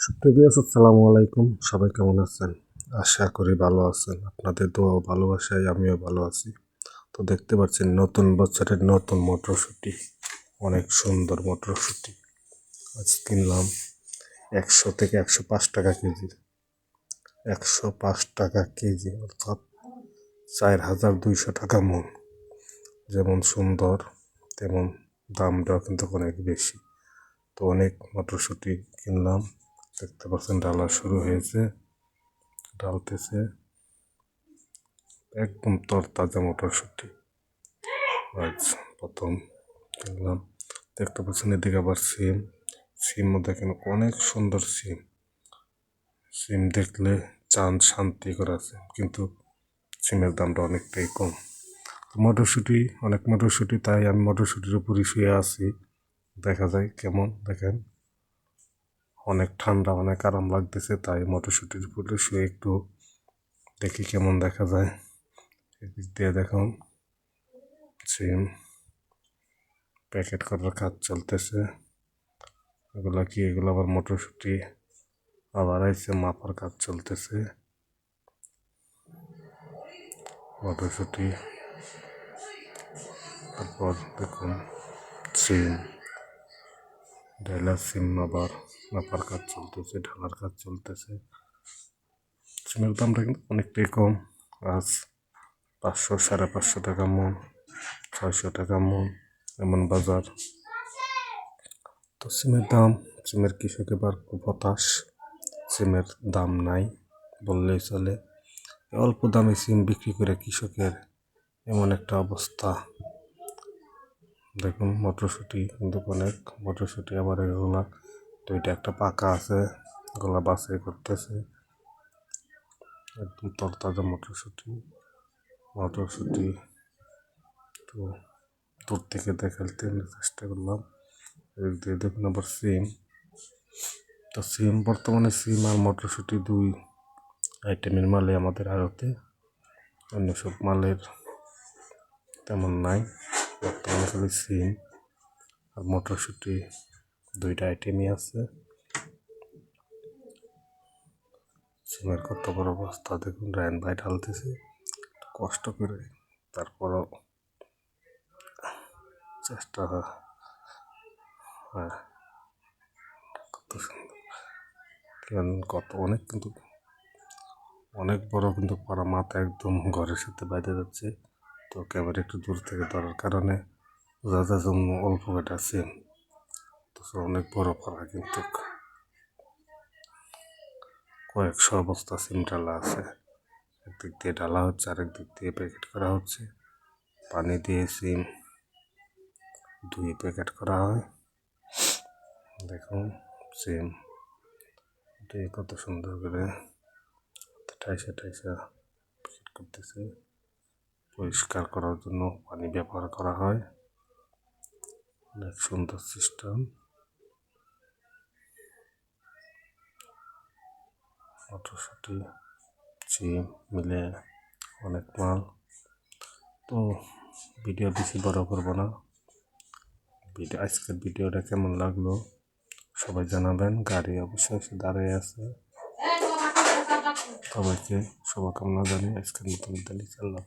সুপ্রিভিয়াস আসসালামু আলাইকুম। সবাই কেমন আছেন? আশা করি ভালো আছেন। আপনাদের দোয়া ভালোবাসায় আমিও ভালো আছি। তো দেখতে পাচ্ছেন, নতুন বছরের নতুন মটরশুঁটি, অনেক সুন্দর মটরশুঁটি। আজ কিনলাম একশো থেকে একশো পাঁচ টাকা কেজি। একশো পাঁচ টাকা কেজি, অর্থাৎ চার হাজার দুইশো টাকা মন। যেমন সুন্দর, তেমন দামটাও কিন্তু অনেক বেশি। তো অনেক মটরশুঁটি কিনলাম। দেখতে পাচ্ছেন ডালা শুরু হয়েছে, ডালতেছে। একদম তরতাজা মটরশুঁটি। আজ প্রথম কিনলাম দেখতে পাচ্ছেন এদিকে আবার সিম। সিমও দেখেন অনেক সুন্দর সিম। সিম দেখলে চান শান্তি করে আছে কিন্তু সিমের দামটা অনেকটাই কম। মটরশুঁটি, অনেক মটরশুঁটি, তাই আমি মটরশুঁটির উপরই শুয়ে আছি। দেখা যায় কেমন, দেখেন। অনেক ঠান্ডা, অনেক আরাম লাগতেছে, তাই মটরশুঁটির উপরে শুয়ে একটু দেখি কেমন দেখা যায়। এদিক দিয়ে দেখুন সিম প্যাকেট করার কাজ চলতেছে। এগুলো কি, এগুলো আবার মটরশুঁটি আবার আইসে মাপার কাজ চলতেছে। মটরশুঁটি, তারপর দেখুন সিম ঢেলার সিম আবার মাপার কাজ চলতেছে, ঢালার কাজ চলতেছে। সিমের দামটা কিন্তু অনেকটাই কম। আজ পাঁচশো, সাড়ে পাঁচশো টাকা মন, ছয়শো টাকা মন এমন বাজার। তো সিমের দাম, সিমের কৃষক এবার খুব হতাশ। সিমের দাম নাই বললেই চলে। অল্প দামে সিম বিক্রি করে কৃষকের এমন একটা অবস্থা। দেখুন, মটরশুঁটি কিন্তু অনেক। মটরশুঁটি আবার এগুলা দুইটা একটা পাকা আছে গলা বাছাই করতেছে। একদম তরতাজা মটরশুঁটি। মটরশুঁটি তো দূর থেকে দেখাতে চেষ্টা করলাম। এদিক দিয়ে দেখুন আবার সিম। তো সিম, বর্তমানে সিম আর মটরশুঁটি দুই আইটেমের মালে আমাদের আড়তে অন্য সব মালের তেমন নাই। সিম আর মটরশুঁটি দুইটা আইটেমই আছে। সিমের কত বড় অবস্থা দেখুন রায়ন ভাই ঢালতেছে। কষ্ট করে তারপরও চেষ্টা হ্যাঁ। কত সুন্দর। কত, অনেক কিন্তু, অনেক বড় কিন্তু পাড়া মাথা একদম ঘরের সাথে বাইরে যাচ্ছে। তো ক্যামেরা একটু দূর থেকে ধরার কারণে বোঝা জন্য অল্প কেটে আছে তো অনেক বড় পাড়া কিন্তু। কয়েকশো অবস্থা সিম ডালা আছে। একদিক দিয়ে ডালা হচ্ছে, আরেক দিক দিয়ে প্যাকেট করা হচ্ছে। পানি দিয়ে সিম ধুয়ে প্যাকেট করা হয়। দেখুন, সিম। কত সুন্দর করে। ঠাইসা ঠাইসা প্যাকেট করতেছে। পরিষ্কার করার জন্য পানি ব্যবহার করা হয়। অনেক সুন্দর সিস্টেম মটরশুঁটি চিম মিলে অনেক মাল। তো ভিডিও বেশি বড় করব না। ভিডিও আজকের ভিডিওটা কেমন লাগল? সবাই জানাবেন। গাড়ি অবশ্যই দাঁড়িয়ে আছে। সবাইকে শুভকামনা জানিয়ে আজকের মতন দিল্লি চাল্লা